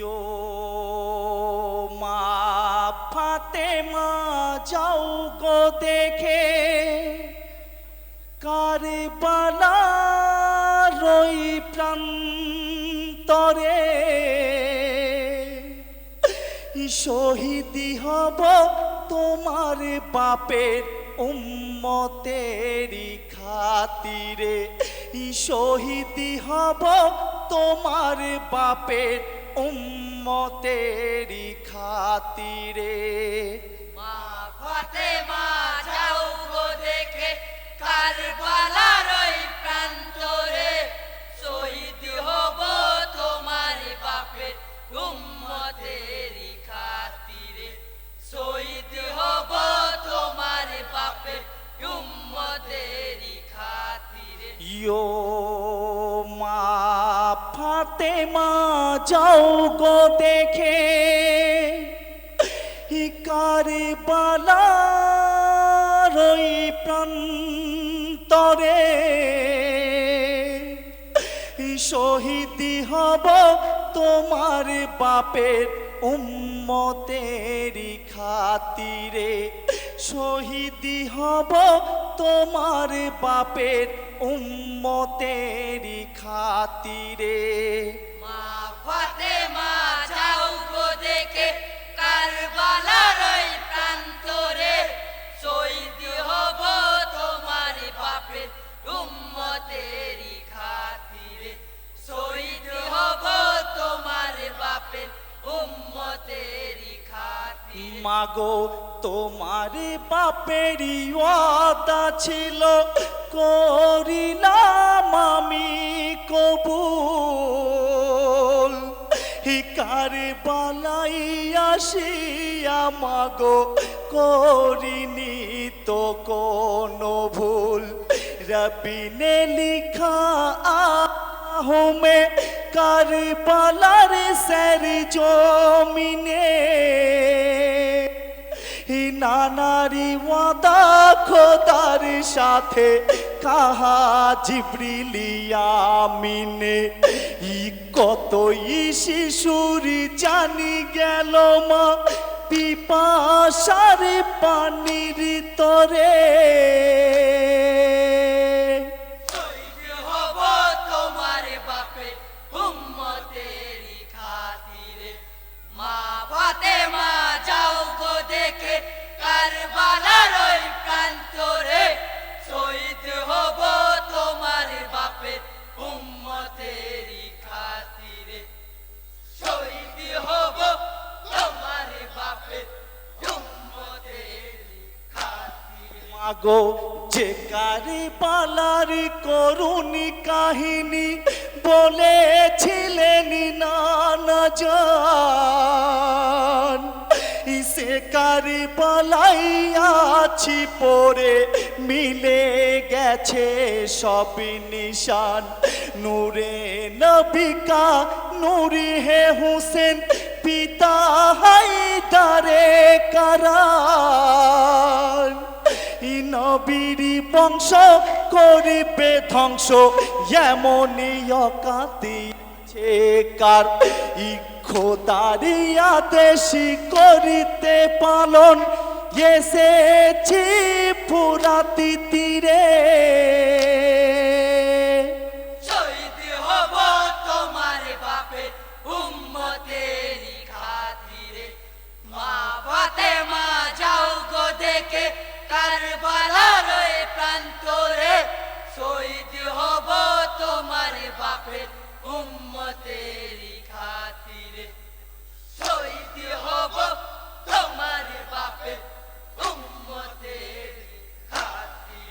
ইয়ো মা ফাতেমা, যাও গো দেখে। কারবালা রই প্রান্তরে শহীদি হব তোমার বাপের উম্মতেরি খাতিরে। শহীদি হব তোমার বাপের উম্মতেরি খাতিরে। মা ফাতেমা যাও গো দেখে কারবালার যাও দেখে কারবালা রই প্রান্তরে শহীদি হব তোমার বাপের উম্মতেরি খাতিরে। শহীদি হব তোমার বাপের উম্মতেরি খাতিরে। মাগো তোমার বাপেরই ওয়াদা ছিল করিলাম আমি কবুল। হিকার বালাই আসিয়া মাগো করিনি তো কোনো ভুল। রবিনে লিখা আহমে কারবালার স্যার জমিনে। নানারি ওয়াদা খোদার সাথে কাহা জিব্রিলিয়ামিনে? ই কত ই শিশুরি জানি গেল মা। পিপাসার পানির তরে। মাগো যে কারি পালার করুণী কাহিনী বলেছিলেন নানা জান। সে কারি পালাই আছি পরে মিলে গেছে সব নিশান। নূরে নবিকা, নুরি হে হুসেন, পিতা হাইদারে কারান। ই নবীর বংশ করিবে ধ্বংস এমনই অকাতিছে কার। ই দেশি করিতে পালন এসেছি পুরাতি তীরে।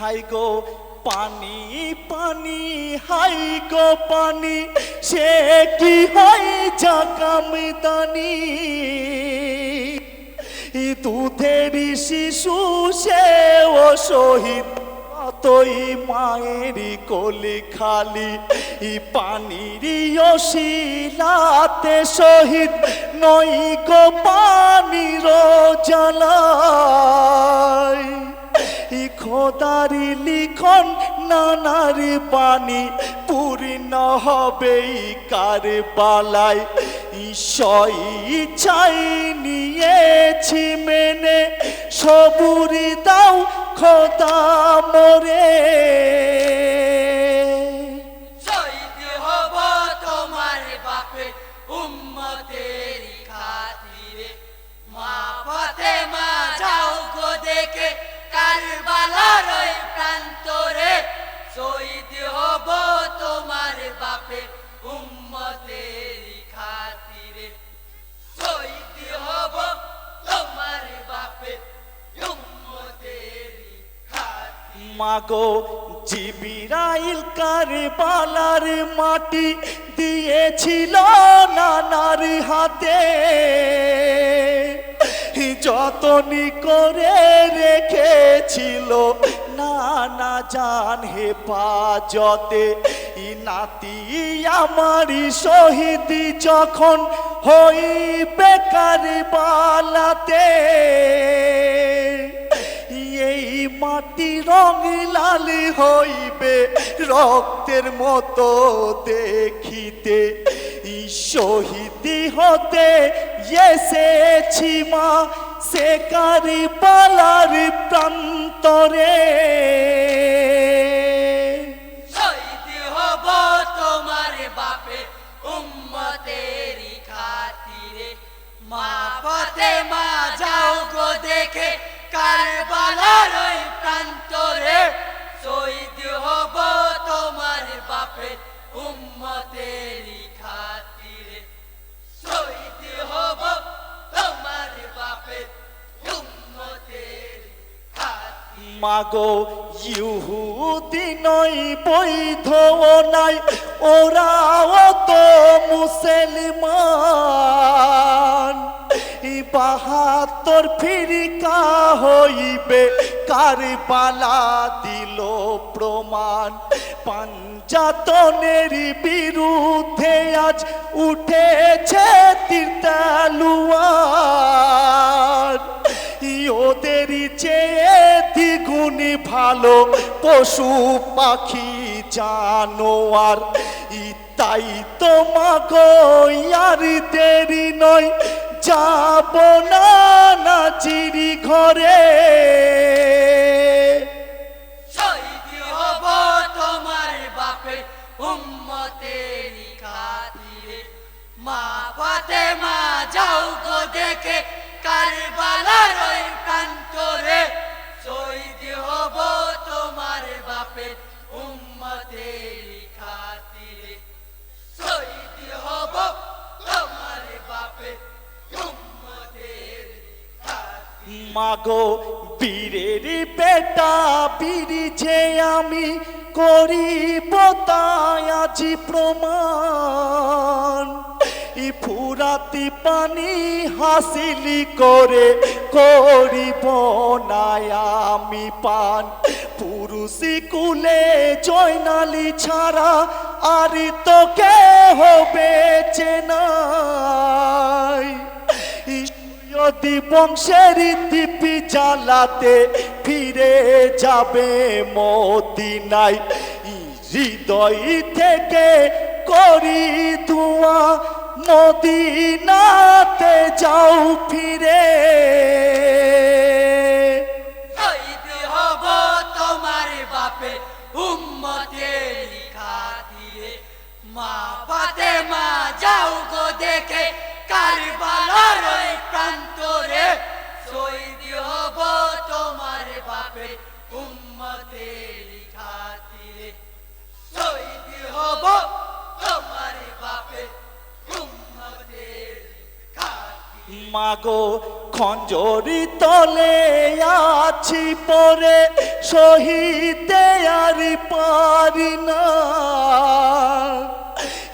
হাই গো পানি পানি হাই গো পানি, সে কি হয় জাকামদানি দুধের শিশু, সে ও শহীদ কতই মায়েরই কোলে খালি। ই পানির শিলাতে শহীদ নই গো পানির জ্বালায়। খোদারি লিখন নানার বাণী পূর্ণ হবে কার বালায় ঈশ্বর চাই নিয়েছি মেনে, সবুরি দাও খোদা মোরে। মাগো জিবিরাইল কারবালার মাটি দিয়েছিল নানার হাতে। যতনি করে রেখেছিল নানা জান হেফাজতে ই নাতি আমারি শহীদ যখন হইবে কারবালাতে। মাটি রং লাল হইবে, রক্তের মতো দেখিতে। শহীদি হতে এসেছি মা, সে কারি পালার প্রান্তরে? মা যাও গো দেখে কার কারবালার মাগো, ইহুদি নয় বৈধ নাই, ওরাও তো মুসলমান। বাহাত্তর ফিরিকা হইবে, কারবালা দিল প্রমাণ। পাঞ্জাতনের বিরুদ্ধে আজ উঠেছে তীর্তালুয়ার ভালো পশু পাখি জানোয়ার তাই তো মাগো আর দেরি নয়। যাব না নাচিরি ঘরে। মাগো বীরের বেটা বীর যে আমি করিব তাই আজি প্রমাণ। ফুরাতি পানি হাসিলি করে করিব না আমি পান। পুরুষি কুলে জয়নালি ছাড়া আর তো কে হবে চেনাই যদি বংশের দিপি জ্বালাতে ফিরে যাবে মদিনায়। ই হৃদয় থেকে করি ধোয়া, মদিনাতে যাও ফিরে। তোমার বাপে উম্মতের খাতিরে মা পাতে মা যাও গো দেখে কারবালার ওই মাগো, খঞ্জরি তলে আছি পরে, সহিতে আর পারি না।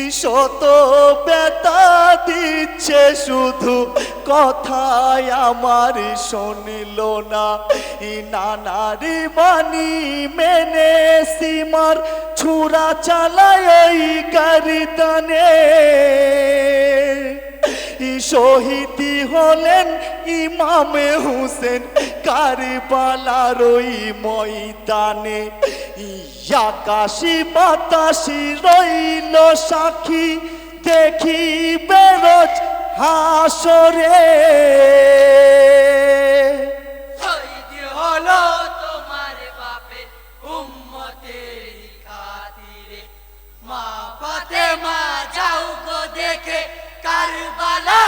ই শত বেতা দিচ্ছে শুধু কথায় আমার শুনল না। ই নানারি বাণী মেনে সীমার ছুরা চালায় গারিদানে ই শহীদি হলেন ইমামে হুসেন, কারবালার ওই ময়দানে। আকাশি বাতাসি রইল সাক্ষী, দেখি বেরোজ হাসরে। দেখে কারবালার ওই